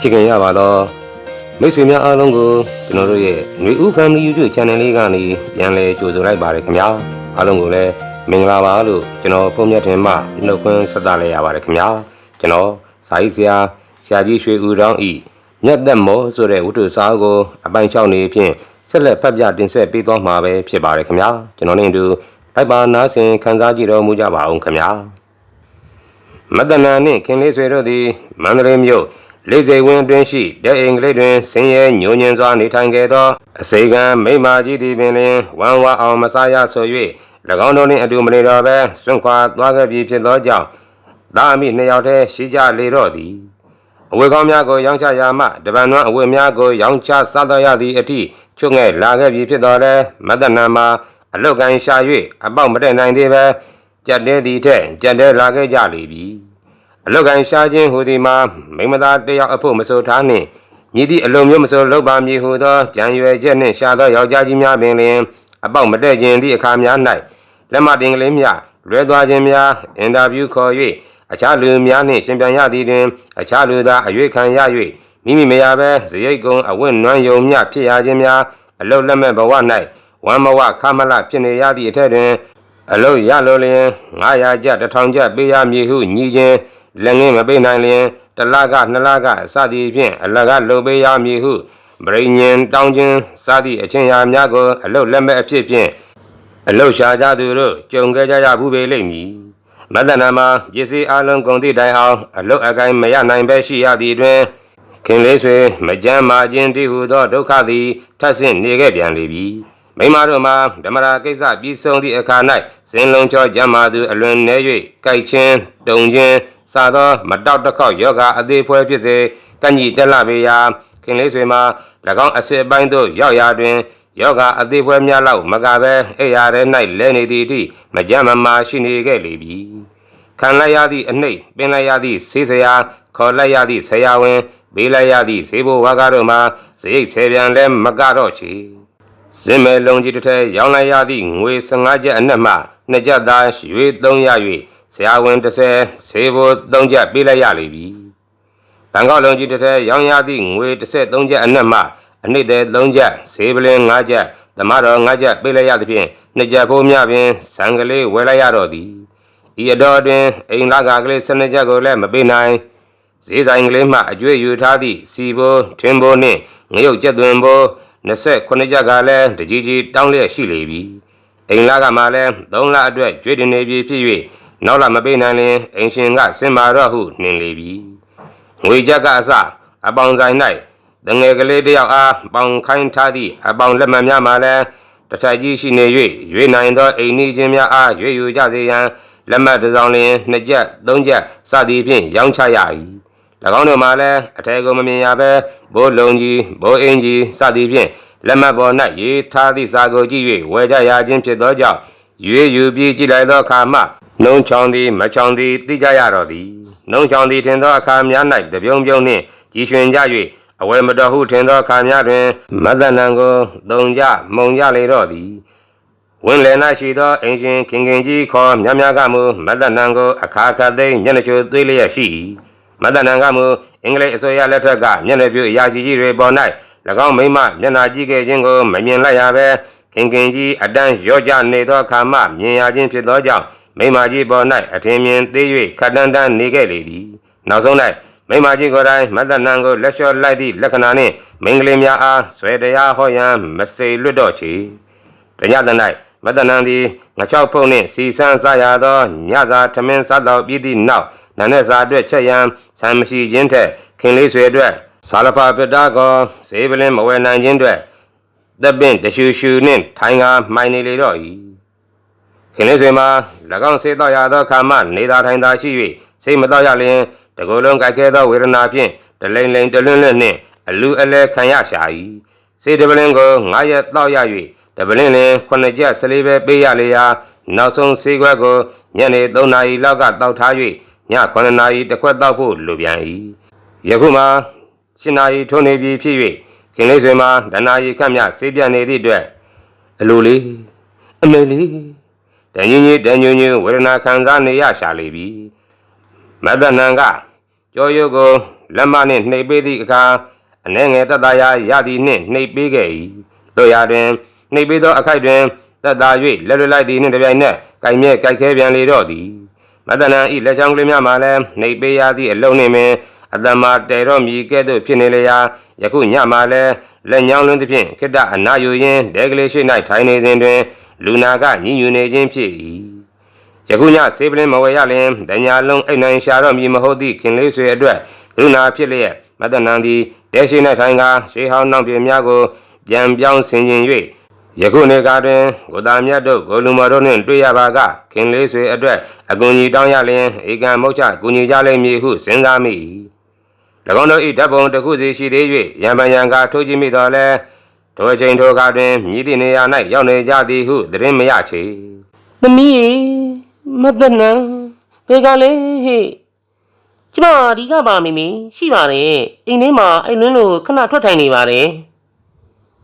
ချစ်ခင်ရပါတော့မိတ်ဆွေများအားလုံးကိုကျွန်တော်တို့ရဲ့ຫນွေဦး Family YouTube Channel လေးကနေပြန်လည်ကြိုဆိုလိုက်ပါတယ်ခင်ဗျာအားလုံးကိုလည်းမင်္ဂလာပါလို့ကျွန်တော်ဖုန်းမြတ်တင်မှနှုတ်ခွန်းဆက်သလိုက်ရပါတယ်ခင်ဗျာကျွန်တော်စာရေးဆရာဆရာကြီးရွှေဦးတောင်းဤမြတ်သက်မောဆိုတဲ့ဝတ္ထုစာအုပ်ကိုအပိုင်း6နေဖြင့်ဆက်လက်ဖတ်ပြတင်ဆက်ပေးသွားမှာပဲဖြစ်ပါတယ်ခင်ဗျာကျွန်တော်နဲ့အတူလိုက်ပါနားဆင်ခန်းစားကြည့်တော်မူကြပါအောင်ခင်ဗျာမတနာနှင့်ခင်လေးဆွေတို့သည်မန္တလေးမြို့ လေးစိတ်ဝင်းတွင်ရှိတဲ့အိမ်ကလေးတွင်ဆင်းရဲညှိုညင်စွာနေထိုင်ခဲ့သောအစေကံမိမကြီးသည်ပင်လျင်ဝမ်းဝါအောင်မစားရဆို၍၎င်းတို့နှင့်အတူမနေတော့ဘဲစွန့်ခွာသွားခဲ့ပြီဖြစ်သောကြောင့်သာအမိနှစ်ယောက်တည်းရှိကြလေတော့သည်အဝေကောင်းများကိုရောင်းချရာမှတပန်နွမ်းအဝေများကိုရောင်းချစားတော်ရသည့်အထိချွတ်ငဲ့လာခဲ့ပြီဖြစ်တော်လဲမတနာမှာအလုတ်ကန်ရှာ၍အပေါက်မတက်နိုင်သေးပဲကြက်တဲသည်ထက်ကြက်တဲလာခဲ့ကြလေပြီ အလုတ်ကန်ရှားခြင်းဟူသည်မှာမိမသားတစ်ယောက်အဖို့မဆိုထားနှင့်မြည်သည့်အလုံးမျိုးမဆိုလောက်ပါမည်ဟုသောကြံရွယ်ချက်နှင့်ရှာသောယောက်ျားကြီးများပင်လျင်အပေါက်မတက်ခြင်းသည့်အခါများ၌လက်မတင်ကလေးများလွဲသွားခြင်းများအင်တာဗျူးခေါ်၍အခြားလူများနှင့်ရှင်ပြန်ရသည်တွင်အခြားလူသာအရွေခံရ၍မိမိမရဘဲဇရိတ်ကုံအဝတ်နွမ်းယုံမြဖြစ်ရခြင်းများအလုတ်လက်မဲ့ဘဝ၌ဝမ်းမဝခမလဖြစ်နေရသည့်အထက်တွင်အလုတ်ရလိုလျင်900ကျပ်1000ကျပ်ပေးရမည်ဟုညီခြင်း လက်ငင်းမပေးနိုင်လျင်တစ်လကနှစ်လကအစသည်ဖြင့်အလကလုံပေးရမည်ဟုဗရိညင်တောင်းခြင်းစသည့်အချင်းရာများကိုအလုတ်လက်မဲ့အဖြစ်ဖြင့်အလုတ်ရှာကြသူတို့ကြုံခဲ့ကြရဘူးပေလိမ့်မည်မတ္တနာမှာပစ္စည်းအလုံးကုန်သည့်တိုင်အောင်အလုတ်အကိုင်းမရနိုင်ပဲရှိရသည့်တွင်ခင်လေးဆွေမကြမ်းမာခြင်းတိဟုသောဒုက္ခသည်ထပ်ဆင့်နေခဲ့ပြန်လေပြီမိမတို့မှာဓမ္မရာကိစ္စပြီးဆုံးသည့်အခါ၌စင်လုံးချောကြမ်းမာသူအလွန်နည်း၍ကြိုက်ခြင်းတုံခြင်း စသောမတောက်တစ်ခေါက်ယောဂအသေးဖွဲဖြစ်စေကန့်ကြီးတက်လာပေရာခင်လေးဆွေမှာ၎င်းအစစ်အပိုင်းသို့ရောက်ရာတွင်ယောဂအသေးဖွဲများလောက်မကပဲအိယာရဲ၌လဲနေသည်အထိမကြမ်းမမာရှိနေခဲ့လေပြီခံလိုက်ရသည့်အနှိမ့်ပင်လိုက်ရသည့်ဆေးစရာခေါ်လိုက်ရသည့်ဆရာဝန်ဘေးလိုက်ရသည့်ဈေးဘိုးဝါကားတို့မှာစရိတ်ဆယ်ပြန်လဲမကတော့ချေစင်မဲလုံးကြီးတစ်ထည်ရောင်းလိုက်ရသည့်ငွေ15ကျပ်အနက်မှ2ကျပ်သားရွေ3ရ၍ ဆရာဝန်30ဈေးဘိုး3ကျပ်ပေးလိုက်ရလိမ့်ပြီတန်ကောက်လုံးကြီးတစ်ထည်ရောင်းရသည့်ငွေ33ကျပ်အနက်မှအနှစ်သေး3ကျပ်ဈေးပလင်း5ကျပ်ဓမ္မတော်5ကျပ်ပေးလိုက်ရသဖြင့်2ကျပ်ဖိုးများပင်ဇံကလေးဝယ်လိုက်ရတော့သည်ဤအတော်တွင်အိမ်လာကကလေးစနစ်ချက်ကိုလည်းမပေးနိုင်ဈေးဆိုင်ကလေးမှအကျွေးယူထားသည့်စီဘိုးထင်းဘိုးနှင့်ငရုတ်ကျက်သွင်းဘိုး29ချက်ကလည်းတကြီးကြီးတောင်းလျက်ရှိလေပြီအိမ်လာကမှလည်း3လအတွက်ကျွေးတင်နေပြီဖြစ်၍ နောက်လာမပေးနိုင်ရင်အိမ်ရှင်ကစင်ပါတော့ဟုနှင်လေပြီငွေချက်ကအစအပေါင်ဆိုင်၌တငယ်ကလေးတစ်ယောက်အားပေါင်ခိုင်းထားသည့်အပေါင်လက်မှတ်များမှလည်းတစ်ထပ်ကြီးရှိနေ၍ရွေးနိုင်သောအိမ်နီးချင်းများအားရွေးယူကြစေရန်လက်မှတ်တစ်စောင်လျင်နှစ်ကျပ်သုံးကျပ်စသည်ဖြင့်ရောင်းချရ၏၎င်းတို့မှလည်းအထည်ကိုမမြင်ရဘဲဘိုးလုံးကြီးဘိုးအင်းကြီးစသည်ဖြင့်လက်မှတ်ပေါ်၌ရေးထားသည့်စာကိုကြည့်၍ဝယ်ကြရခြင်းဖြစ်သောကြောင့်ရွေးယူပြီးကြည့်လိုက်သောအခါမှ နှုံချောင်းသည်မချောင်းသည်သိကြရတော့သည်နှုံချောင်းသည်ထင်သောအခါများ၌တပြုံပြုံနှင့်ကြီးရွှင်ကြ၍အဝယ်မတော်ဟုထင်သောအခါများတွင်မတ္တနံကိုသုံကြမှုံကြလေတော့သည်ဝင်းလည်နာရှိသောအင်ရှင်ခင်ခင်ကြီးခေါ်မြတ်မြတ်ကမူမတ္တနံကိုအခါခတ်သိမ်းမျက်နှာချိုသွေးလျက်ရှိ၏မတ္တနံကမူအင်္ဂလိပ်အစိုးရလက်ထက်ကမျက်နှာပြုအရာရှိကြီးတွေပေါ်၌၎င်းမိမမျက်နှာကြည့်ခဲ့ခြင်းကိုမမြင်လိုက်ရဘဲခင်ခင်ကြီးအတန်းရော့ကြနေသောအခါမှမြင်ရခြင်းဖြစ်သောကြောင့် မိမကြီးပေါ်၌အထင်မြင်သေး၍ခတ်တန်းတန်းနေခဲ့လေသည်နောက်ဆုံး၌မိမကြီးကိုယ်တိုင်မတ္တနံကိုလက်လျှော့လိုက်သည့်လက္ခဏာနှင့်မိန်းကလေးများအားဆွဲတရားဟောရန်မစိလွတ်တော့ချေတညတ၌မတ္တနံသည်ငချောက်ဖုံနှင့်စီဆန်းစားရသောညစာထမင်းစားတော်ပြီးသည့်နောက်နန်းနဲ့စာအတွက်ချက်ရန်ဆံမရှိခြင်းထက်ခင်လေးဆွေအတွက်ဆာလဖာပတ္တာကောဈေးပလင်းမဝယ်နိုင်ခြင်းအတွက်တပ်ပင့်တရှူရှူနှင့်ထိုင်ကားမှိုင်နေလေတော့၏ ခင်လေးဆွေမှာ၎င်းစေတော့ရသောခါမှနေသာထိုင်သာရှိ၍စိတ်မတော့ရလျင်တကိုယ်လုံးကြိုက်ခဲသောဝေဒနာဖြင့်တလိန်လိန်တလွန်းလွန်းနှင့်အလူအလဲခံရရှာ၏စေတပလင်းကို9ရက်တောက်ရ၍တပလင်းလင်ခုနှစ်ကျပ်စလေးပဲပေးရလေရာနောက်ဆုံးဆေးခွက်ကိုညနေ3နာရီလောက်ကတောက်ထား၍ည9နာရီတစ်ခွက်တောက်ဖို့လိုပြန်၏ယခုမှ7နာရီထိုးနေပြီဖြစ်၍ခင်လေးဆွေမှာဒနာရီခန့်မြဆေးပြတ်နေသည့်အတွက်အလိုလေးအမေလေး တန်ကြီးကြီးတန်ညွညွဝေဒနာခံစားနေရရှာလေပြီမတ္တနံကကြောရုပ်ကိုလက်မနှင့်နှိပ်ပေးသည့်အခါအနေငယ်တတရာရသည်နှင့်နှိပ်ပေးခဲ့၏တို့ရာတွင်နှိပ်ပေးသောအခိုက်တွင်တတ၍လက်လွတ်လိုက်သည်နှင့်တပြိုင်နက်ကိုင်မြဲကြိုက်ခဲပြန်လေတော့သည်မတနန်ဤလက်ချောင်းကလေးများမှလည်းနှိပ်ပေးရသည့်အလုံးနှင့်ပင်အတမတဲတော့မြည်ကဲ့သို့ဖြစ်နေလျာယခုညမှလည်းလက်ညောင်းလွန်းသဖြင့်ခိတ္တအနာယူရင်းဒဲကလေးရှိ၌ထိုင်နေစဉ်တွင် လူနာကညှဉ်းညူနေခြင်းဖြစ်၏ယခုညစေပလင်မဝယ်ရလင်တညာလုံးအိတ်နိုင်ရှာတော့မည်မဟုတ်သည့်ခင်လေးဆွေအတွက်ကရုဏာဖြစ်လျက်မတနန်သည်ဒဲရှိ၌ထိုင်ကာရှေးဟောင်းနှောင်ပြများကိုပြန်ပြောင်းဆင်ခြင်၍ယခုနေ့ကတွင်ကိုသားမြတ်တို့ကိုလူမော်တို့နှင့်တွေ့ရပါကခင်လေးဆွေအတွက်အကူအညီတောင်းရလျင်ဧကံမုတ်ချကူညီကြလိမ့်မည်ဟုစဉ်းစားမိ၏၎င်းတို့၏ဓာတ်ပုံတစ်ခုစီရှိသေး၍ရံပန်ရံကာထိုးကြည့်မိတော်လဲ ထိုအချိန်ထိုအခါတွင်မြည်သည့်နေရာ၌ရောက်နေကြသည်ဟုသတင်းမရချေသမီးရေမတနံဘေကလေးဟေ့ကျမဒီကပါမိမိရှိပါတယ်အိမ်ထဲမှာအိမ်လွန်းလို့ခဏထွက်ထိုင်နေပါတယ်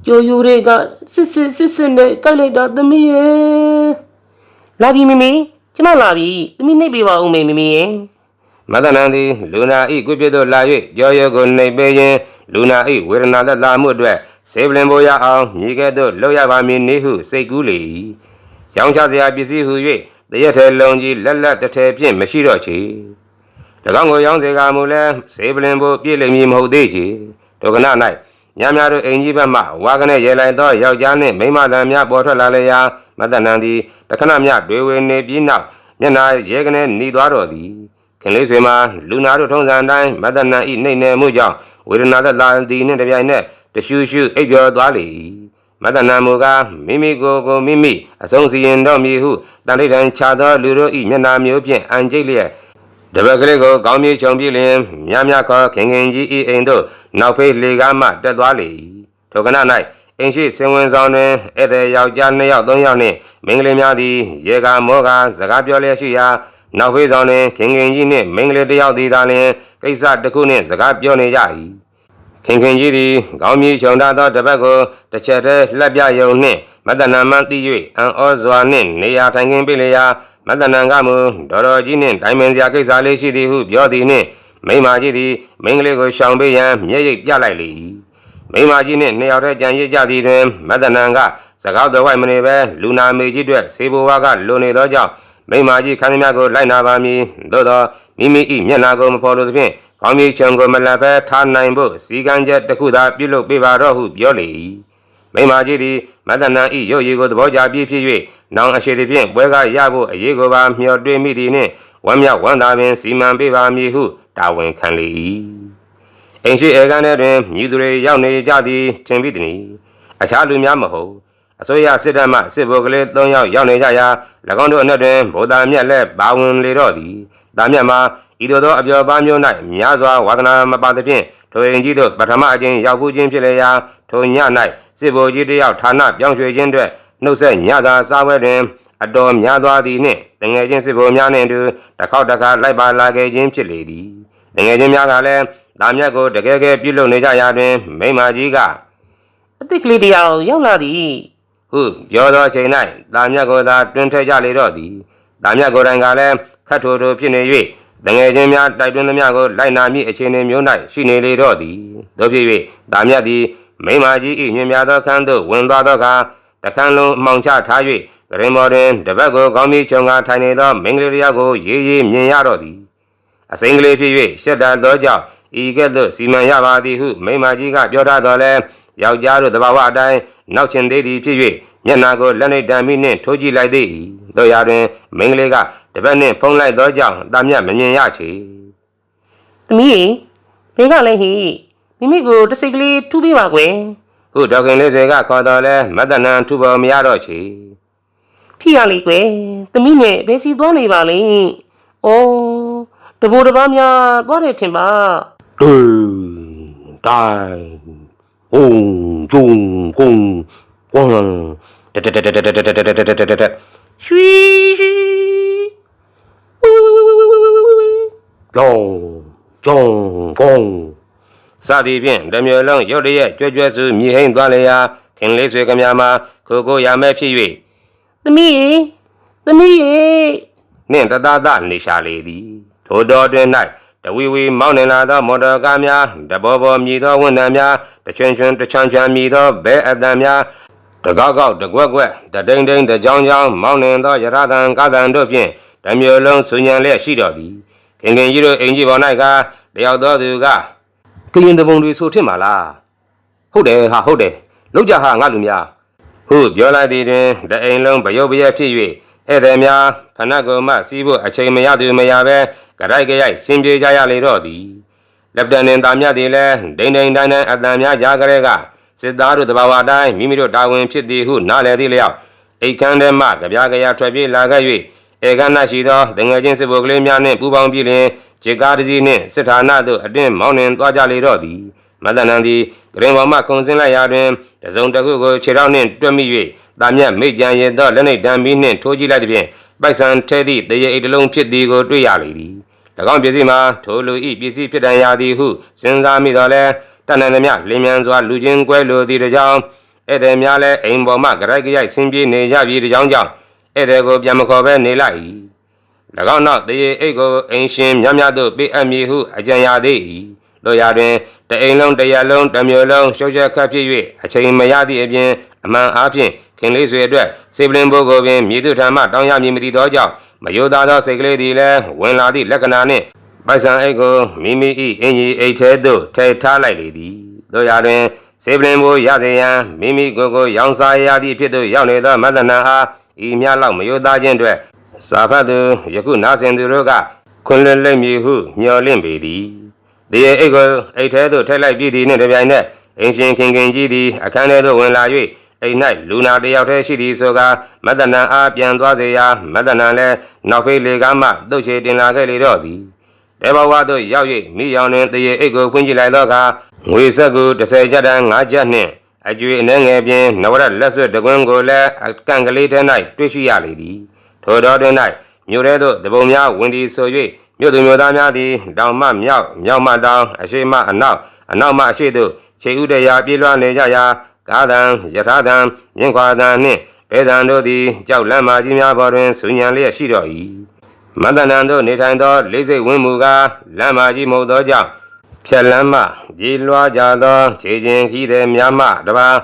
ကြိုယူတွေကစစ်စစ်စစ်စစ်နဲ့ကြိုက်လိုက်တာသမီးရေလာပြီမိမိကျမလာပြီသမီးနှိပ်ပေးပါဦးမေမိမိရေမသနန်သည်လူနာဤကွပြစ်သို့လာ၍ကြောရဲကိုနှိပ်ပေးခြင်းလူနာဤဝေဒနာသက်သာမှုအတွက် စေပလင်ပေါ်ရအောင်မြေကဲ့သို့လှုပ်ရပါမည်နည်းဟုစိတ်ကူးလေ၏။ရောင်းချစရာပစ္စည်းဟု၍တရက်ထဲလုံးကြီးလက်လက်တစ်ထည်ဖြင့်မရှိတော့ချေ။၎င်းကိုရောင်းစေကမူလဲစေပလင်ပေါ်ပြည့်လိမ့်မည်မဟုတ်သေးချေ။ဒုက္ခနာ၌ညများတို့အိမ်ကြီးဘက်မှဝါကနေရေလိုက်သောယောက်ျားနှင့်မိန်းမတန်များပေါ်ထွက်လာလျာမတနန်သည်တခဏမြတွေဝေနေပြီးနောက်မျက်နာရဲကနေหนีသွားတော်သည်။ခင်လေးဆွေမှာလူနာတို့ထုံးစံအတိုင်းမတ္တနံဤနှိမ့်နယ်မှုကြောင့်ဝေဒနာသက်သာသည်နှင့်တပြိုင်နက် တရှူရှူအိပ်ပျော်သွားလေ၏မတ္တနံမူကားမိမိကိုယ်ကိုမိမိအဆုံးစီရင်တော်မူဟုတန်ဋိဌံခြာသောလူတို့ဤမျက်နာမျိုးဖြင့်အံကျိတ်လျက်တပတ်ကလေးကိုကောင်းမြေချုံပြလျင်မြမြခေါ်ခင်ခင်ကြီးဤအိမ်သို့နောက်ဖေးလေကားမှတက်သွားလေ၏ထိုကန၌အိမ်ရှိစင်ဝင်ဆောင်တွင်ဧည့်သည်ယောက်ျားနှစ်ယောက်သုံးယောက်နှင့်မိန်းကလေးများသည်ရေကာမောကာစကားပြောလျက်ရှိရာနောက်ဖေးဆောင်တွင်ခင်ခင်ကြီးနှင့်မိန်းကလေးတစ်ယောက်သည်သာလျှင်ကိစ္စတစ်ခုနှင့်စကားပြောနေကြ၏ ခင်ခင်ကြီးသည်ခေါင်းမြီးချုံထားသောတပတ်ကိုတစ်ချက်တည်းလှက်ပြယုံနှင့်မတနာမှန်သိ၍အံဩစွာနှင့်နေရာထိုင်ခင်းပြလျာမတနာကမူဒေါ်တော်ကြီးနှင့်တိုင်ပင်စရာကိစ္စလေးရှိသည်ဟုပြောသည်နှင့်မိန်းမကြီးသည်မိန်းကလေးကိုရှောင်ပေးရန်မျက်ရည်ပြလိုက်လေ၏မိန်းမကြီးနှင့်နှစ်ယောက်တည်းကြံရစ်ကြသည်တွင်မတနာကစကားတော်ဝိုက်မနေပဲလူနာမေကြီးအတွက်စေဘဝါကလွန်နေသောကြောင့်မိမကြီးခန်းသမျှကိုလိုက်နာပါမည်သို့သောမိမိ၏မျက်နာကိုမဖော်လို့သဖြင့် ကောင်းမြေချုံကိုမလတ်ဘဲထားနိုင်ဖို့စီကံချက်တစ်ခုသာပြုလုပ်ပေးပါတော့ဟုပြောလေ၏မိမကြီးသည်မတနန်၏ရုပ်ရည်ကိုသဘောကျပြီးဖြစ်၍နောင်အရှိသည်ဖြင့်ပွဲကားရဖို့အရေးကိုပါမျှော်တွေးမိသည်နှင့်ဝမ်းမြောက်ဝမ်းသာပင်စီမံပေးပါမည်ဟုတာဝန်ခံလေ၏အိမ်ရှိဧကန်ထဲတွင်မြည်သူတွေရောက်နေကြသည်ထင်ပြီးသည်။အခြားလူများမဟုတ်အစိုးရစစ်တပ်မှစစ်ဗိုလ်ကလေး၃ယောက်ရောက်နေကြရာ၎င်းတို့အနက်တွင်ဗိုလ်သားမြတ်လည်းပါဝင်လေတော့သည်။တာမြတ်မှာ ဤသို့သောအပျော်ပါမျိုး၌များစွာဝါသနာမပါသဖြင့်ထိုအိမ်ကြီးတို့ပထမအကျဉ်ရောက်ခုချင်းဖြစ်လေရာထိုည၌စစ်ဗိုလ်ကြီးတစ်ယောက်ဌာနပြောင်းရွှေ့ခြင်းအတွက်နှုတ်ဆက်ညသာစားပွဲတွင်အတော်များသွားသည်နှင့်တငယ်ချင်းစစ်ဗိုလ်များနှင့်အတူတစ်ခေါက်တစ်ခါလိုက်ပါလာခဲ့ခြင်းဖြစ်လေသည်။တငယ်ချင်းများကလည်းတာမြတ်ကိုတကယ်ကယ်ပြုလုပ်နေကြရာတွင်မိမကြီးကအစ်စ်ကလေးတစ်ယောက်ရောက်လာသည်ဟုပြောသောအချိန်၌တာမြတ်ကိုသာတွင်ထကြလေတော့သည်တာမြတ်ကိုယ်တိုင်ကလည်းခတ်ထိုးထိုးဖြစ်နေ၍ တငယ်ချင်းများတိုက်တွန်းသမျှကိုလိုက်နာမိအခြေအနေမျိုး၌ရှိနေလေတော့သည်တို့ဖြစ်၍တာမြတ်သည်မိမကြီး၏ညင်များသောခန်းသို့ဝင်သွားသောအခါတခန်းလုံးအမှောင်ချထား၍ဂရင်မော်တွင်တပတ်ကိုကောင်းပြီးချုံကာထိုင်နေသောမိန်းကလေးတစ်ယောက်ကိုရေးရေးမြင်ရတော့သည်အစိမ်းကလေးဖြစ်၍ရှက်တတ်သောကြောင့်ဤကဲ့သို့စီမံရပါသည်ဟုမိမကြီးကပြောထားတော်လဲယောက်ျားတို့တဘာဝအတိုင်းနောက်ချင်သေးသည်ဖြစ်၍ မျက်နာကိုလက်နှိပ်တံမိနှင့်ထိုးကြည့်လိုက်သည်တို့ရာတွင်မိန်းကလေးကတပတ်နှင့်ဖုံးလိုက်သောကြောင့်တာမြတ်မမြင်ရချေသမီးရေဘေကလည်းဟေ့မိမိကိုတစ်စိတ်ကလေးထူးပေးပါကွယ်ဟုဒေါခင်လေးတွေကခေါ်တော်လဲမတ္တနံထူပေါ်မရတော့ချေဖြစ်ရလေကွယ်သမီးနဲ့ဘယ်စီသွားနေပါလဲအော်တဘိုးတစ်ပါးများသွားတယ်ထင်ပါတူတိုင်းဘုံဂျုံကုံကွန် တတတတတတတတတတတတရွှီရွှီဝီဝီဝီဝီဝီဝီဝီဝီကျောင်းကျောင်းကုန်းစသည်ဖြင့်တစ်မျိုးလုံးရုတ်တရက်ကြွကြွစုမြည်ဟိန်သွားလျာခင်လေးဆွေကများမှာခိုကိုရမဲဖြစ်၍သမီးရေသမီးရေနှင့်တသားသားနေရှာလေသည်ထိုတော်တွင်၌တတဝီဝီမောင်းနေလာသောမော်တော်ကားများတဘောဘောမြည်သောဝန်ထမ်းများတချွင်ချွင်တချွန်ချွန်မြည်သောဘဲအတန်များ တကောက်ကောက်တကွက်ကွက်တတိန်တိန်တကြောင်ကြောင်မောင်းနေသောရထသံကားသံတို့ဖြင့်တမျိုးလုံးဆူညံလျက်ရှိတော်သည်ခင်ခင်ကြီးတို့အိမ်ကြီးပေါ်၌ကတယောက်သောသူကကရင်တပုံတွေဆိုထင်ပါလားဟုတ်တယ်ဟာဟုတ်တယ်လောက်ကြဟာငါလူများဟုပြောလိုက်သည်တွင်တအိမ်လုံးဗယုတ်ပရက်ဖြစ်၍ဧည့်သည်များဖနက်ကုံမှစီးဖို့အချိန်မရသူမရပဲကြိုက်ကြိုက်ဆင်ပြေကြရလေတော့သည်လက်တန်တင်သားမြတ်သည်လည်းဒိန်ဒိန်တိုင်းတိုင်းအတန်များကြားကြတဲ့က စစ်သားတို့တဘာဝတိုင်းမိမိတို့တာဝန်ဖြစ်သည်ဟုနားလည်သည့်လျောက်အိတ်ခမ်းထဲမှကြပြားကြရထွက်ပြေးလာခဲ့၍ဧကနာရှိသောတငယ်ချင်းစစ်ဘုတ်ကလေးများနှင့်ပူးပေါင်းပြီးလျှင်ခြေကားတစ်စီးနှင့်စစ်ဌာနသို့အတင်းမောင်းနှင်သွားကြလေတော့သည်မတန်နန်သည်ဂရင်ပေါ်မှခုန်ဆင်းလိုက်ရာတွင်တစုံတစ်ခုကိုခြေထောက်နှင့်တွက်မိ၍တာမြတ်မိတ်ကြံရသောလက်နှိပ်တံမီနှင့်ထိုးကြည့်လိုက်သည်ဖြင့်ပိုက်ဆံထဲသည့်တရေအိတ်တစ်လုံးဖြစ်သည်ကိုတွေ့ရလေသည်၎င်းပစ္စည်းမှာထိုလူဤပစ္စည်းဖြစ်တန်ရာသည်ဟုစဉ်းစားမိတော့လဲ တဏ္ဍသမျှလင်းမြန်စွာလူချင်းကွဲလိုသည့်တကြောင်ဧည့်သည်များလည်းအိမ်ပေါ်မှကြိုက်ကြိုက်ဆင်းပြေးနေကြပြီတကြောင်ကြောင့်ဧည့်သည်ကိုပြန်မခေါ်ဘဲနေလိုက်၏၎င်းနောက်တရေအိတ်ကိုအိမ်ရှင်များများတို့ပေးအပ်မည်ဟုအကြံရသေး၏တို့ရာတွင်တအိမ်လုံးတရက်လုံးတစ်မျိုးလုံးရှုပ်ချက်ခတ်ဖြစ်၍အချိန်မရသည့်အပြင်အမှန်အားဖြင့်ခင်လေးဆွေအတွက်စေပလင်ဘိုးကိုပင်မြေသူထံမှတောင်းရမည်မသိသောကြောင့်မယိုသားသောစိတ်ကလေးသည်လည်းဝင်လာသည့်လက္ခဏာနှင့် ပိုက်ဆံအိတ်ကိုမိမိ၏အင်ကြီးအိတ်ထဲသို့ထည့်ထားလိုက်လေသည်တို့ရာတွင်စေပလင်ဘိုးရစေရန်မိမိကိုယ်ကိုရောင်စားရသည့်ဖြစ်သို့ရောက်နေသောမသနာအားဤမြလောက်မယိုသားခြင်းအတွက်စာဖတ်သူယခုနာဆင်သူတို့ကခွန်လွတ်လိမ့်မည်ဟုမျှော်လင့်ပေသည်ဒီအိတ်ကိုအိတ်ထဲသို့ထည့်လိုက်ပြီးသည်နှင့်တပြိုင်နက်အင်ရှင်ခင်ခင်ကြီးသည်အခန်းထဲသို့ဝင်လာ၍အိမ်၌လူနာတစ်ယောက်တည်းရှိသည်ဆိုကာမတ္တနံအားပြန်သွားစေရာမတ္တနံလည်းနောက်ဖေးလေကားမှတုတ်ချေတင်လာခဲ့လေတော့သည် တေဘဝသို့ရောက်၍မိယောင်တွင်တရေအိတ်ကိုဖွင့်ကြည့်လိုက်သောအခါငွေဆက်ကူ30ကျပ်တန်း5ကျပ်နှင့်အကျွေအနှဲငယ်ပြင်နဝရလက်ဆွတ်တကွန်းကိုလည်းအကန့်ကလေးထဲ၌တွေ့ရှိရလေသည်ထိုတော်တွင်၌မြို့ထဲသို့တပုံများဝင်သည်ဆို၍မြို့သူမြို့သားများသည်တောင်မှမြောက်မြောက်မှတောင်အရှိမအနောက်အနောက်မှအရှိသို့ခြေဥတရာပြေးလွှားနေကြရာကားတံယထာတံမြင့်ခွာတံနှင့်ပေတံတို့သည်ကြောက်လန့်မာကြီးများပေါ်တွင်ဆူညံလျက်ရှိတော်၏ မန္တနံတို့နေထိုင်သောလေးစိတ်ဝင်းမူကားလမ်းမာကြီးမဟုတ်သောကြောင့်ဖြက်လန်းမှပြေးလွှားကြသောခြေချင်းခီးသည်များမှတပါး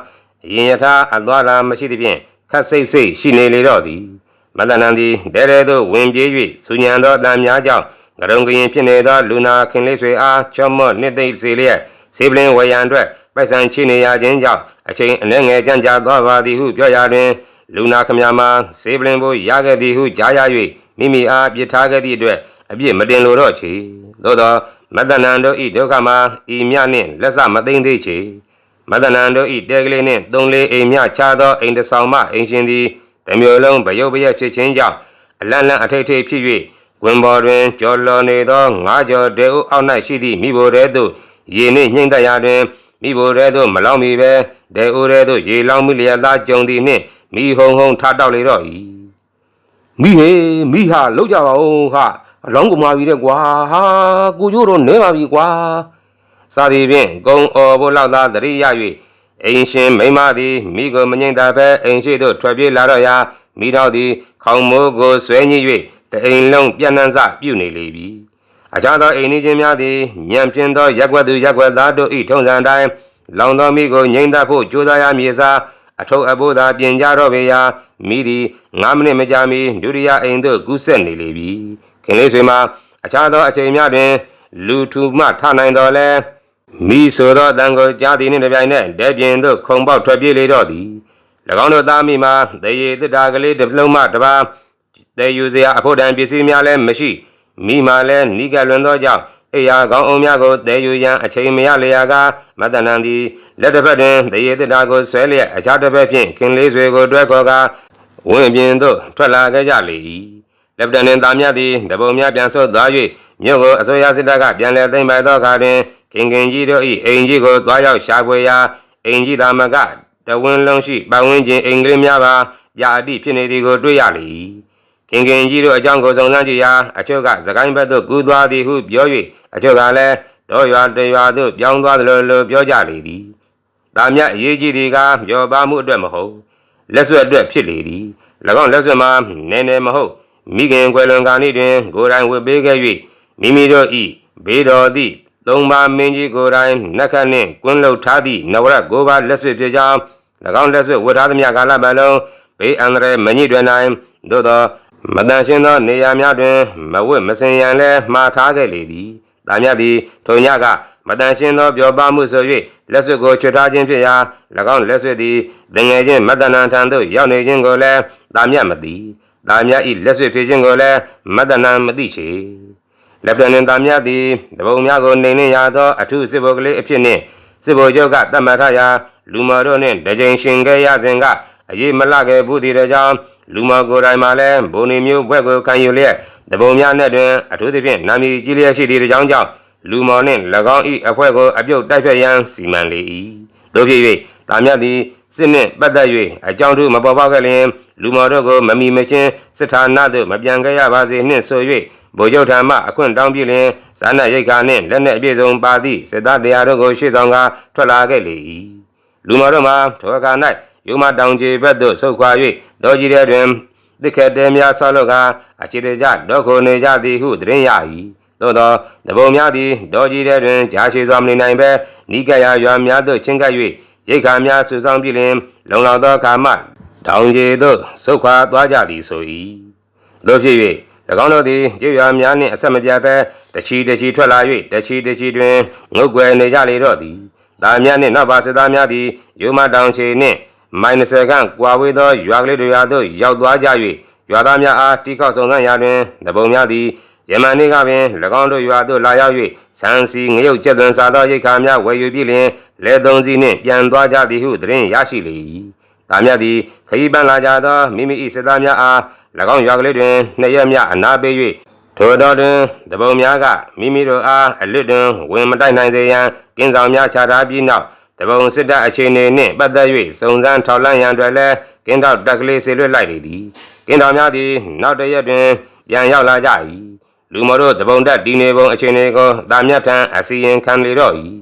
အရင်ယထာအသွာလာမရှိသဖြင့်ခတ်စိတ်စိတ်ရှိနေလေတော့သည်မတ္တနံသည်တဲတဲသို့ဝင်ပြေး၍ဆူညံသောအတန်များကြောင့်ငရုံကရင်ဖြစ်နေသောလူနာခင်လေးဆွေအားချော့မော့နှစ်သိမ့်စေလျက်စေပလင်ဝရံအတွက်ပိုက်ဆံချိနေရခြင်းကြောင့်အချိန်အနည်းငယ်ကြံ့ကြာသွားပါသည်ဟုပြောရတွင် လူနာခမများမှာစေပလင်ဘိုးရခဲ့သည်ဟုကြားရ၍ မိမိအားပြစ်ထားခဲ့သည့်အတွက်အပြစ်မတင်လိုတော့ချေသို့သောမတ္တနံတို့ဤဒုက္ခမှာဤမြနှင့်လက်စမသိမ့်သေးချေမတ္တနံတို့ဤတဲကလေးနှင့်သုံးလေးအိမ်မြခြားသောအိမ်တစ်ဆောင်မှအိမ်ရှင်သည်တစ်မျိုးလုံးဗယုတ်ပရက်ဖြစ်ခြင်းကြောင့်အလန့်လန့်အထိတ်ထိတ်ဖြစ်၍ဝင်ပေါ်တွင်ကြော်လော်နေသောငါးကြော်တဲဥအောက်၌ရှိသည့်မိဘတဲသို့ရေနှင့်ညှိမ့်သက်ရာတွင်မိဘတဲသို့မလောင်မီပဲတဲဥတဲသို့ရေလောင်မိလျက်သားကြုံသည်နှင့်မိဟုံဟုံထတောက်လေတော့၏ မိဟေမိဟာလောက်ကြပါဦးဟာအလောင်းကမာပြီတဲ့ကွာဟာကိုကျိုးတော့နဲပါပြီကွာစာသည်ဖြင့်ဂုံအော်ဖို့လောက်သာတရိရ၍အိမ်ရှင်မိန်းမသည်မိကိုမငိမ့်တာပဲအိမ်ရှိသို့ထွက်ပြေးလာတော့ရာမိတော်သည်ခေါင်မိုးကိုဆွဲညှိ၍တအိမ်လုံးပြန့်နှံ့စပြုနေလေပြီအခြားသောအိမ်နီးချင်းများသည်ညံပြင်းသောရက်ွက်သူရက်ွက်သားတို့၏ထုံစံတိုင်းလောင်သောမိကိုငိမ့်တတ်ဖို့ကြိုးစားရမည်စား အထုပ်အပိုးသာပြင်ကြတော့ပေရာမိသည်9မိနစ်မကြာမီဒုတိယအိမ်သို့ကူးဆက်နေလေပြီခင်လေးဆွေမှာအခြားသောအချိန်များတွင် လူထူမှထနိုင်တော်လဲမိဆိုသောတန်ကိုကြားသည်နှင့်တပြိုင်နက်တဲပြင်သို့ခုံပေါက်ထွက်ပြေးလေတော့သည်၎င်းတို့သားမိမှာတရေတစ်တာကလေးတစ်လုံးမှတစ်ပါးတဲယူစရာအဖို့တန်ပစ္စည်းများလည်းမရှိမိမှာလည်းနီးကပ်လွန်သောကြောင့် အိယာကောင်းအောင်များကိုတဲယူရန်အချိန်မရလျာကမတ္တနံသည်လက်တစ်ဖက်တွင်တရေတစ်တာကိုဆွဲလျက်အခြားတစ်ဖက်ဖြင့်ခင်လေးဆွေကိုတွဲခေါ်ကာဝင်းပြင်သို့ထွက်လာခဲ့ကြလေ၏လက်ပတန်နှင့်သားမြတ်သည်တပုံများပြန်ဆုတ်သွား၍မြို့ကိုအစိုးရစစ်တပ်ကပြန်လည်သိမ်းပိုက်သောအခါတွင်ခင်ခင်ကြီးတို့၏အိမ်ကြီးကိုသွားရောက်ရှာဖွေရာအိမ်ကြီးသာမကတဝင်းလုံးရှိပတ်ဝန်းကျင်အိမ်ကလေးများပါယာအတိဖြစ်နေသည်ကိုတွေ့ရလေ၏ ခင်ခင်ကြီးတို့အကြောင်းကိုစုံစမ်းကြည့်ရာအချို့ကသကိုင်းဘက်သို့ကူးသွားသည်ဟုပြော၍အချို့ကလည်းတော့ရွာတရွာသို့ပြောင်းသွားသလိုလိုပြောကြလေသည်။ဒါမြတ်အရေးကြီးသည်ကပြောပါမှုအတွက်မဟုတ်လက်ဆွဲအတွက်ဖြစ်လေသည်၎င်းလက်ဆွဲမှာနည်းနည်းမဟုတ်မိခင်ကွယ်လွန်ကာနေ့တွင်ကိုယ်တိုင်ဝတ်ပေးခဲ့၍မိမိတို့၏ဘေးတော်သည့်သုံးပါးမင်းကြီးကိုယ်တိုင်နက္ခတ်နှင့်ကွန်းလှုပ်ထားသည့်နဝရတ်ကိုးပါးလက်ဆွေဖြစ်ကြောင်း၎င်းလက်ဆွေဝတ်ထားသမျှကာလပတ်လုံးဘေးအန္တရာယ်မညှိတွင်နိုင်သို့သော မတန်ရှင်းသောနေရာများတွင် မဝတ်မစင်ရန်လည်းမှားထားခဲ့လေသည်။ဒါမြတ်သည်ထိုညကမတန်ရှင်းသောပြောပါမှုဆို၍လက်ဆွေကိုချွတ်ထားခြင်းဖြစ်ရာ၎င်းလက်ဆွေသည်တငယ်ချင်းမတနာထံသို့ရောက်နေခြင်းကိုလည်းဒါမြတ်မသိ။ဒါမြတ်၏လက်ဆွေဖြစ်ခြင်းကိုလည်းမတနာမသိချေ။လက်ပြနင်သားများသည်တပုံများကိုနှိမ်နှင်းရသောအထုစစ်ဘုတ်ကလေးအဖြစ်နှင့်စစ်ဘုတ်ချုပ်ကတတ်မှတ်ထားရာလူမော်တို့နှင့်တကြိမ်ရှင်ခဲ့ရစဉ်ကအရေးမလခဲ့ဘူးသည်တို့ကြောင့် လူမော်ကိုယ်တိုင်မှလည်းဘုံနေမျိုးဘွဲ့ကိုခံယူလျက်တပုံများနဲ့တွင်အထူးသဖြင့်နာမည်ကြီးလျက်ရှိသည့်တို့ကြောင့်ကြောင့်လူမော်နှင့်၎င်း၏အဖွဲ့ကိုအပြုတ်တိုက်ဖျက်ရန်စီမံလေ၏တို့ဖြစ်၍သားများသည်စစ်နှင့်ပတ်သက်၍အကြောင်းထုမပေါ်ပေါက်ခဲ့လျင်လူမော်တို့ကိုမမီမချင်းစစ်ဌာနသို့မပြန်ခဲ့ရပါစေနှင့်ဆို၍ဗိုလ်ချုပ်ထံမှအခွင့်တောင်းပြီးလျင်ဇာနရိတ်ခါနှင့်လက်နက်အပြည့်စုံပါသည့်စစ်သားတရားတို့ကိုရှေ့ဆောင်ကထွက်လာခဲ့လေ၏လူမတို့မှာထိုအခါ၌ ယူမတောင်ကြီးဘက်သို့ဆုတ်ခွာ၍တော်ကြီးတဲ့တွင်တစ်ခက်တဲများဆောက်လုပ်ကာအခြေတကျဒေါခုနေကြသည်ဟုသတင်းရ၏သို့သောတပုံများသည်တော်ကြီးတဲ့တွင်ကြာရှည်စွာမနေနိုင်ဘဲနိကရရွာများသို့ချင်းကပ်၍ရိတ်ခါများဆူဆောင်ပြီးလျင်လုံလောက်သောအခါမှတောင်ကြီးသို့ဆုတ်ခွာသွားကြသည်ဆို၏တို့ဖြစ်၍၎င်းတို့သည်ကျေးရွာများနှင့်အဆက်မပြတ်ဘဲတချီတချီထွက်လာ၍တချီတချီတွင်ငုတ်ွယ်နေကြလေတော့သည်။ဒါများနှင့်နောက်ပါစစ်သားများသည်ယူမတောင်ချေနှင့် မိုင်20ခန့်ကွာဝေးသောရွာကလေးတွေရာသို့ရောက်သွားကြ၍ရွာသားများအားတိခောက်ဆောင်ဆန်းရာတွင်တပုံများသည်ယမန်နေ့ကပင်၎င်းတို့ရွာသို့လာရောက်၍ဆန်းစီငရုတ်ကျက်သွန်စားသောရိတ်ခါများဝယ်ယူပြီးလျှင်လက်သုံးစီနှင့်ပြန်သွားကြသည်ဟုသတင်းရရှိလေ၏။ဒါများသည်ခရီးပန်းလာကြသောမိမိ၏စစ်သားများအား၎င်းရွာကလေးတွင်နှစ်ရက်မြအနာပေး၍ထိုတော်တွင်တပုံများကမိမိတို့အားအလစ်တွင်ဝင်မတိုက်နိုင်စေရန်ကင်းဆောင်များချထားပြီးနောက် တပုံစစ်တပ်အခြေအနေနှင့်ပတ်သက်၍စုံစမ်းထောက်လှမ်းရန်အတွက်လည်းကင်းတော်တက်ကလေးဆေလွတ်လိုက်လေသည်ကင်းတော်များသည်နောက်တစ်ရက်တွင်ပြန်ရောက်လာကြ၏လူမတို့တပုံတက်ဒီနေပုံအခြေအနေကိုတာမြတ်ထံအစီရင်ခံလေတော့၏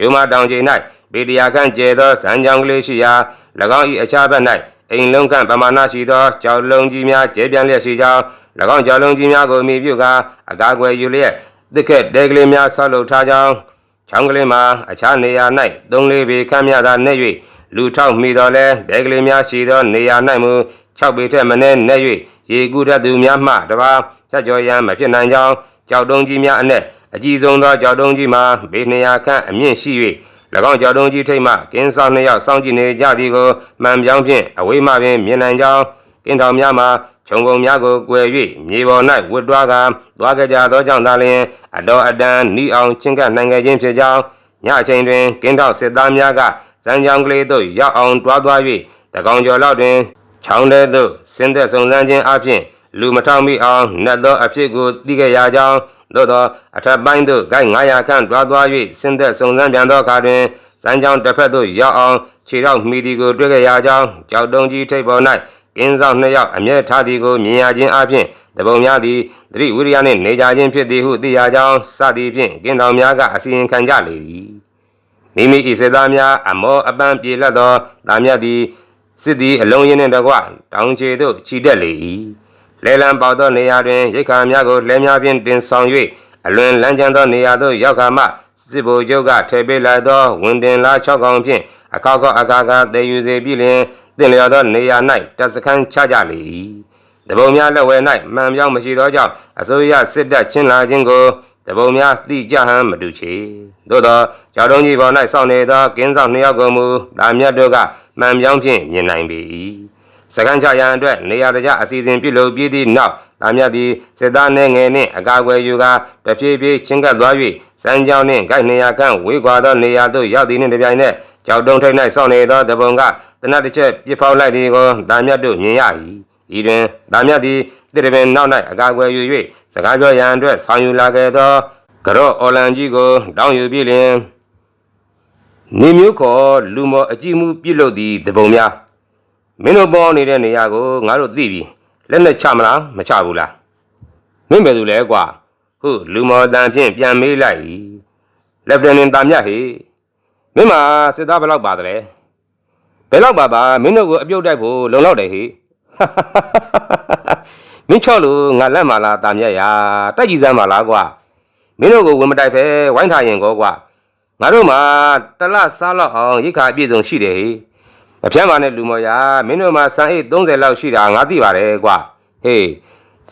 ယုံမတောင်ကျိ၌ဗေဒရာခန့်ကျဲသောဇန်ကြောင်ကလေးရှိရာ၎င်း၏အခြားဘက်၌အိမ်လုံးခန့်ပမာဏရှိသောကြောက်လုံးကြီးများကျဲပြန်လျက်ရှိကြောင်း၎င်းကြောက်လုံးကြီးများကိုအမိပြုကာအကာအကွယ်ယူလျက်တစ်ခက်တဲကလေးများဆောက်လုပ်ထားကြောင်း ချောင်းကလေးမှာအခြားနေရာ၌သုံးလေးပေခန့်မြသာနှဲ့၍လူထောက်မိတော်လဲဒဲကလေးများရှိသောနေရာ၌မူ6ပေထက်မနည်းနှဲ့၍ရေကူတတ်သူများမှတပါးချက်ကြော်ရန်မဖြစ်နိုင်ကြောင်းကြောက်တုံးကြီးများအနက်အကြီးဆုံးသောကြောက်တုံးကြီးမှာဘေ200ခန့်အမြင့်ရှိ၍၎င်းကြောက်တုံးကြီးထိတ်မှကင်းဆောင်နှစ်ယောက်စောင့်ကြည့်နေကြသည်ကိုမှန်ပြောင်းဖြင့်အဝေးမှပင်မြင်နိုင်ကြောင်းကင်းထောင်များမှာ ခြုံကုန်များကိုကွယ်၍မြေပေါ်၌ဝတ်တွားကာသွားကြကြသောကြောင့်သာလျှင်အတော်အတန်နီးအောင်ချင်းကပ်နိုင်ခဲ့ခြင်းဖြစ်ကြောင်းညအချိန်တွင်ကင်းထောက်စစ်သားများကစံကြောင်ကလေးသို့ရောက်အောင်တွားသွား၍တကောင်ကျော်လောက်တွင်ချောင်းထဲသို့ဆင်းသက်စုံစမ်းခြင်းအပြင်လူမထောင်မိအောင်နှက်သောအဖြစ်ကိုသိခဲ့ရကြောင်းသို့သောအထက်ပိုင်းသို့ဂိုက်900ခန့်တွားသွား၍ဆင်းသက်စုံစမ်းပြန်သောအခါတွင်စံကြောင်တစ်ဖက်သို့ရောက်အောင်ခြေထောက်မိသည်ကိုတွေ့ခဲ့ရကြောင်းကြောက်တုံးကြီးထိပ်ပေါ်၌ ကင်းဆောင်နှစ်ယောက်အမြဲထားသည်ကိုမြင်ရခြင်းအပြင်တပုံများသည်သတိဝိရိယနှင့်နေကြခြင်းဖြစ်သည်ဟုသိရကြောင်းစသည်ဖြင့်ကင်းတော်များကအစီရင်ခံကြလေသည်မိမိ၏စစ်သားများအမောအပန်းပြေလတ်သောတာမြတ်သည်စစ်သည်အလုံးရင်းနှင့်တကွတောင်ချေသို့ခြိတက်လေ၏လဲလံပေါသောနေရာတွင်ရိတ်ခါများကိုလဲများဖြင့်တင်ဆောင်၍အလွန်လန်းကျန်းသောနေရာသို့ရောက်ခါမှစစ်ဘိုလ်ချုပ်ကထဲပေးလိုက်သောဝင်တင်လာ၆កောင်ဖြင့်အကောက်ကောက်အခါခါတည်ယူစေပြီးလျှင် တင့်လျော်သောနေရာ၌တပ်စခန်းချကြလေ၏တပုံများလက်ဝဲ၌မှန်ပြောင်းမရှိသောကြောင့်အစိုးရစစ်တပ်ချင်းလာခြင်းကိုတပုံများသိကြဟန်မတူချေသို့သောကြောက်တုံးကြီးပေါ်၌စောင့်နေသောကင်းဆောင်နှစ်ယောက်ကိုမူဒါမြတ်တို့ကမှန်ပြောင်းဖြင့်မြင်နိုင်ပေ၏စကန်းချရန်အတွက်နေရာတကျအစီအစဉ်ပြုလုပ်ပြီးသည့်နောက်ဒါမြတ်သည်စစ်သားနှင့်ငယ်နှင့်အကာအကွယ်ယူကာတဖြည်းဖြည်းချင်းကပ်သွား၍စံကြောင်းနှင့်ဂိုက်နေရာခန့်ဝေးကွာသောနေရာသို့ရောက်သည်နှင့်တပြိုင်နက် ကြောက်တုံးထိပ်၌စောင့်နေသောတပုံကတနတ်တစ်ချက်ပြစ်ဖောက်လိုက်သည်ကိုဒါမြတ်တို့မြင်ရ၏ဤတွင်ဒါမြတ်သည်တစ်တပင်နောက်၌အကာအကွယ်ယူ၍စကားပြောရန်အတွက်ဆောင်ယူလာခဲ့သောကြော့အော်လန်ကြီးကိုတောင်းယူပြီးလျင်နေမျိုးခေါ်လူမော်အကြည့်မှုပြုလုပ်သည့်တပုံများမင်းတို့ပေါ်နေတဲ့နေရာကိုငါတို့သိပြီလက်နဲ့ချမလားမချဘူးလားမင်းပဲသူလဲကွာဟုတ်လူမော်တန်ဖြင့်ပြန်မေးလိုက်၏လက်ပြန်နေတာမြတ်ဟေ မင်းမစစ်သားဘယ်လောက်ပါသလဲဘယ်လောက်ပါပါမင်းတို့ကိုအပြုတ်တိုက်ဖို့လုံလောက်တယ်ဟေမင်းချော့လို့ငါလက်မလားတာမြတ်ရာတိုက်ကြည့်စမ်းပါလားကွာမင်းတို့ကိုဝင်မတိုက်ဖဲဝိုင်းထားရင်ကောကွာငါတို့မှာတစ်လစားလောက်အောင်ရိတ်ခါအပြည့်စုံရှိတယ်ဟေ့မဖြမ်းပါနဲ့လူမော်ရမင်းတို့မှာစံအိတ်30လောက်ရှိတာငါသိပါတယ်ကွာဟေး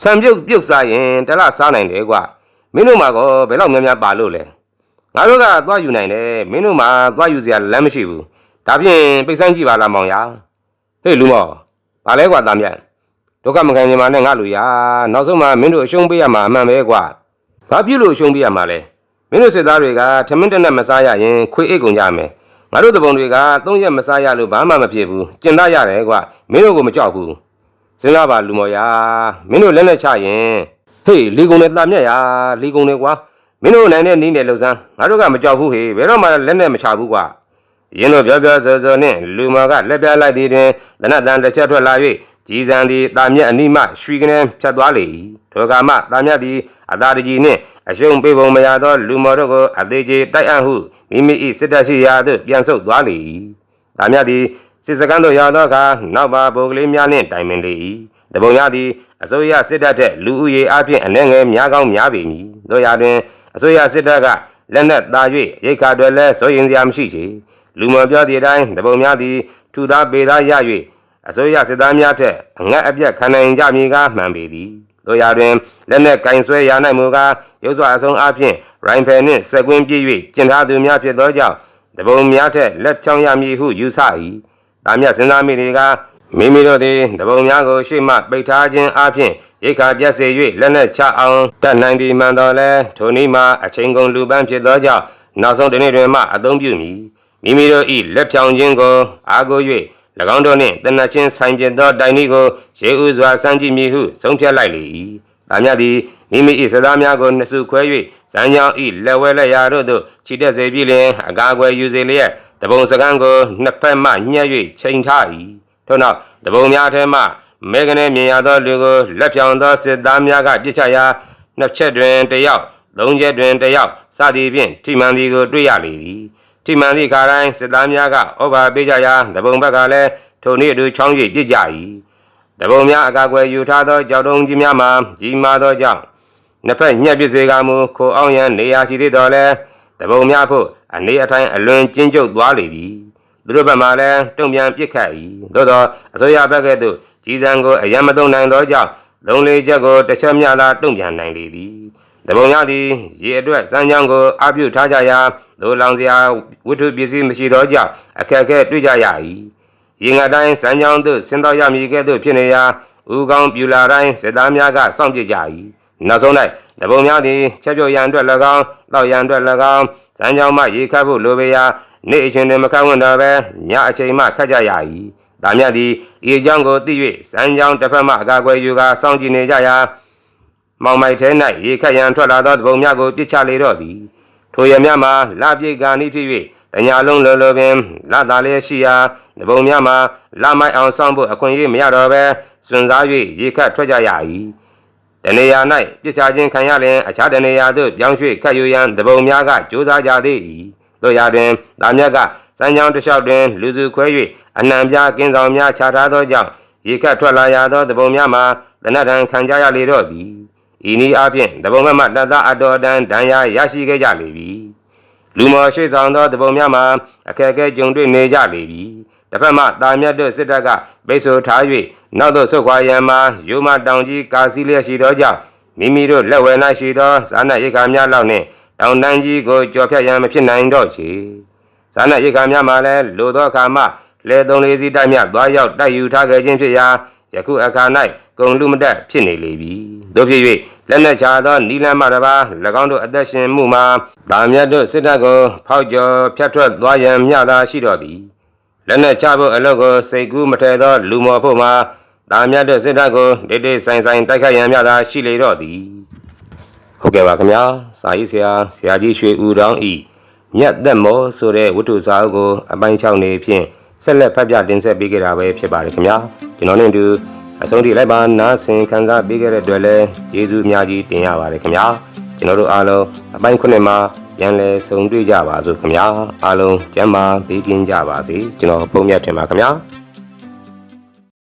စံပြုတ်ပြုတ်စားရင်တစ်လစားနိုင်တယ်ကွာမင်းတို့မှာကောဘယ်လောက်များများပါလို့လဲ ငါတို့ကသွားယူနိုင်တယ်မင်းတို့မှာသွားယူစရာလမ်းမရှိဘူးဒါဖြင့်ပိတ်ဆိုင်ကြည့်ပါလားမောင်ရဟေးလူမော်ဘာလဲကွာသားမြတ်ဒုက္ခမခံရင်မနဲ့ငါလူရနောက်ဆုံးမှမင်းတို့အရှုံးပေးရမှာအမှန်ပဲကွာဘာဖြစ်လို့အရှုံးပေးရမှာလဲမင်းတို့စစ်သားတွေကထမင်းတက်နဲ့မစားရရင်ခွေအိတ်ကုန်ကြမယ်ငါတို့တပုံတွေကသုံးရက်မစားရလို့ဘာမှမဖြစ်ဘူးကျင်သားရတယ်ကွာမင်းတို့ကိုမကြောက်ဘူးစဉ်းစားပါလူမော်ယာမင်းတို့လက်နဲ့ချရင်ဟေးလီကုံနဲ့တာမြက်ရာလီကုံနဲ့ကွာ မင်းတို့နိုင်တဲ့နီးနဲ့လှုပ်စမ်းငါတို့ကမကြောက်ဘူးဟေးဘယ်တော့မှလက်နဲ့မချဘူးကွာရင်းတို့ပြောပြောစောစောနဲ့လူမော်ကလက်ပြလိုက်သည်တွင်သနတ်တန်တစ်ချက်ထွက်လာ၍ကြီးစံသည်တာမြက်အနိမရွှီကနေဖြတ်သွားလေ၏ထိုကမှတာမြက်သည်အသာတကြီးနှင့်အရှုံးပေးပုံမရသော လူမော်တို့ကိုအသေးချေတိုက်အံ့ဟုမိမိ၏စစ်တပ်ရှိရာသို့ပြန်ဆုတ်သွားလေ၏။ဒါမြတ်သည်စစ်စကမ်းသို့ရောက်သောအခါနောက်ပါဗိုလ်ကလေးများနှင့်တိုင်ပင်လေ၏။တပုံရသည်အစိုးရစစ်တပ်ထက်လူဦးရေအပြင်အနှဲငယ်များကောင်းများပေမည်။တို့ရာတွင် အစိုးရစစ်တပ်ကလက်နက်သား၍ရိတ်ခါတွေလည်းစိုးရင်စရာမရှိချေ။လူမော်ပြောသည့်အတိုင်းတပုံများသည်ထူသားပေသားရ၍အစိုးရစစ်သားများထက်အငတ်အပြတ်ခံနိုင်ကြမည်ကားမှန်ပေသည်။တို့ရာတွင်လက်နက်ကင်ဆွဲရနိုင်မူကားရုပ်စွာအဆုံးအဖြင့်ရိုင်ဖယ်နှင့်စက်ကွင်းပြည့်၍ကျင်ထားသူများဖြစ်သောကြောင့်တပုံများထက်လက်ချောင်းရမည်ဟုယူဆ၏။ဒါမြတ်စဉ်းစားမိသည်ကမိမိတို့သည်တပုံများကိုရှေ့မှပိတ်ထားခြင်းအပြင် ရိတ်ခါပြတ်စေ၍လက်နက်ချအောင်တတ်နိုင်သည်မှန်တော်လဲထိုနည်းမှာအချိန်ကုန်လူပန်းဖြစ်သောကြောင့်နောက်ဆုံးတစ်နေ့တွင်မှအသုံးပြုမည်မိမိတို့၏လက်ဖြောင်ခြင်းကိုအားကိုး၍၎င်းတို့နှင့်တနတ်ချင်းဆိုင်ကျင်သောတိုင်ဤကိုရေဥစွာစမ်းကြည့်မည်ဟုဆုံးဖြတ်လိုက်လေ၏။ဒါမြတ်သည်မိမိ၏စသားများကိုနှစ်စုခွဲ၍ဇန်ကြောင်၏လက်ဝဲလက်ရာတို့သို့ခြိတက်စေပြီးလျှင်အကာအကွယ်ယူစေလျက်တပုံစကန်းကိုနှစ်ဖက်မှညှက်၍ချိန်ထား၏။ထို့နောက်တပုံများထဲမှ မေကနေမြင်ရသောလူကိုလက်ဖြောင်သောစစ်သားများကပြစ်ချရာနှစ်ချက်တွင်တစ်ယောက်သုံးချက်တွင်တစ်ယောက်စသည်ဖြင့်ထိမှန်သည်ကိုတွေ့ရလေသည်။ထိမှန်သည့်ခါတိုင်းစစ်သားများကဩဘာပေးကြရာတပုံဘက်ကလည်းထိုနည်းအတူချောင်း၍ပြစ်ကြ၏တပုံများအကာအကွယ်ယူထားသောကြောက်တုံးကြီးများမှာကြီးမားသောကြောင့်နှစ်ဖက်ညှက်ပစ်စေကမူခိုအောင်ရန်နေရာရှိသေးတော်လဲတပုံများဖို့အနေအထိုင်အလွန်ကျဉ်ကျုပ်သွားလေသည်သူတို့ဘက်မှလည်းတုံပြန်ပြစ်ခတ်၏သို့သောအစိုးရဘက်ကဲ့သို့ ကြီးစံကိုအယံမသုံးနိုင်သောကြောင့်လုံလေးချက်ကိုတစ်ချက်မျှသာတုံပြန်နိုင်လေသည်တပုံရသည်ရေအတွက်စမ်းချောင်းကိုအပြုထားကြရာလိုလောင်စရာဝတ္ထုပစ္စည်းမရှိသောကြောင့်အခက်အခဲတွေ့ကြရ၏ရေငါတိုင်းစမ်းချောင်းသို့ဆင်းတော့ရမည်ကဲ့သို့ဖြစ်နေရာဥကောင်းပြူလာတိုင်းစစ်သားများကစောင့်ကြည့်ကြ၏နောက်ဆုံး၌တပုံများသည်ချက်ပြုတ်ရန်အတွက်၎င်းတောက်ရန်အတွက်၎င်းစမ်းချောင်းမှရေခတ်ဖို့လိုပေရာနေ့အချိန်တွင်မခတ်ဝန်းတော့ပဲညအချိန်မှခတ်ကြရ၏ ဒါမြတ်သည်ဤအကြောင်းကိုသိ၍စမ်းချောင်းတစ်ဖက်မှအကာအကွယ်ယူကာစောင့်ကြည့်နေကြရာမောင်မိုက်ထဲ၌ရေခတ်ရန်ထွက်လာသောသဘုံများကိုပြစ်ချလေတော့သည်ထိုရများမှာလာပြိတ်ကာနိဖြစ်၍တညာလုံးလောလောပင်လာသာလျက်ရှိရာသဘုံများမှာလာမိုက်အောင်ဆောင်ဖို့အခွင့်အရေးမရတော့ပဲစွန့်စား၍ရေခတ်ထွက်ကြရ၏တနေရာ၌ပြစ်ချခြင်းခံရလျင်အခြားတနေရာသို့ပြောင်းရွှေ့ခတ်ယူရန်သဘုံများကကြိုးစားကြသေး၏တို့ရာတွင်ဒါမြတ်ကစံကြောင်တစ်လျှောက်တွင်လူစုခွဲ၍ အနှံပြကင်းဆောင်များခြားထားသောကြောင့်ရေခတ်ထွက်လာရသောသဘုံများမှာတနတ်တန်ခံကြရလေတော့သည်ဤနည်းအားဖြင့်တပုံမမတတအတော်တန်ဒဏ်ရာရရှိခဲ့ကြလေပြီလူမော်ရှိဆောင်သောတပုံများမှာအခက်အခဲကြုံတွေ့နေကြလေပြီတစ်ဖက်မှတာမြတ်တို့စစ်တပ်ကပိတ်ဆို့ထား၍နောက်သို့ဆုတ်ခွာရန်မှာယူမတောင်ကြီးကာစီလျက်ရှိသောကြောင့်မိမိတို့လက်ဝဲ၌ရှိသောဇာနရိခါများလောက်နှင့်တောင်တန်းကြီးကိုကြော်ဖြတ်ရန်မဖြစ်နိုင်တော့ချေဇာနရိခါများမှာလည်းလိုသောအခါမှ လေသုံးလေးစီးတိုက်မြသွားရောက်တိုက်ယူထားခဲ့ခြင်းဖြစ်ရာယခုအခါ၌ဂုံလူမတက်ဖြစ်နေလေပြီတို့ဖြစ်၍လက်နက်ချသောနီလန်းမတစ်ပါး၎င်းတို့အသက်ရှင်မှုမှာတာမြတ်တို့စစ်တပ်ကိုဖောက်ကျော်ဖြတ်ထွက်သွားရန်မျှသာရှိတော့သည်လက်နက်ချဖို့အလုပ်ကိုစိတ်ကူးမထဲသောလူမော်ဖို့မှာတာမြတ်တို့စစ်တပ်ကိုတိတိဆိုင်ဆိုင်တိုက်ခိုက်ရန်မျှသာရှိလေတော့သည်ဟုတ်ကဲ့ပါခင်ဗျာစာရေးဆရာဆရာကြီးရွှေဦးတောင်းဤမြတ်သက်မောဆိုတဲ့ဝတ္ထုစာအုပ်ကိုအပိုင်း6နေဖြင့် ဆက်လက်ဖတ်ပြတင်ဆက်ပေးကြတာပဲဖြစ်ပါတယ်ခင်ဗျာကျွန်တော်နဲ့အတူအဆုံးထိလိုက်ပါနားဆင်ခံစားပေးခဲ့တဲ့အတွက်လည်းကျေးဇူးအများကြီးတင်ရပါတယ်ခင်ဗျာကျွန်တော်တို့အားလုံးအပိုင်းခုနှစ်မှာပြန်လည်ဆုံတွေ့ကြပါစို့ခင်ဗျာအားလုံးကျမ်းမာပေးကင်းကြပါစေကျွန်တော်ပုံမြတ်ထင်ပါခင်ဗျာ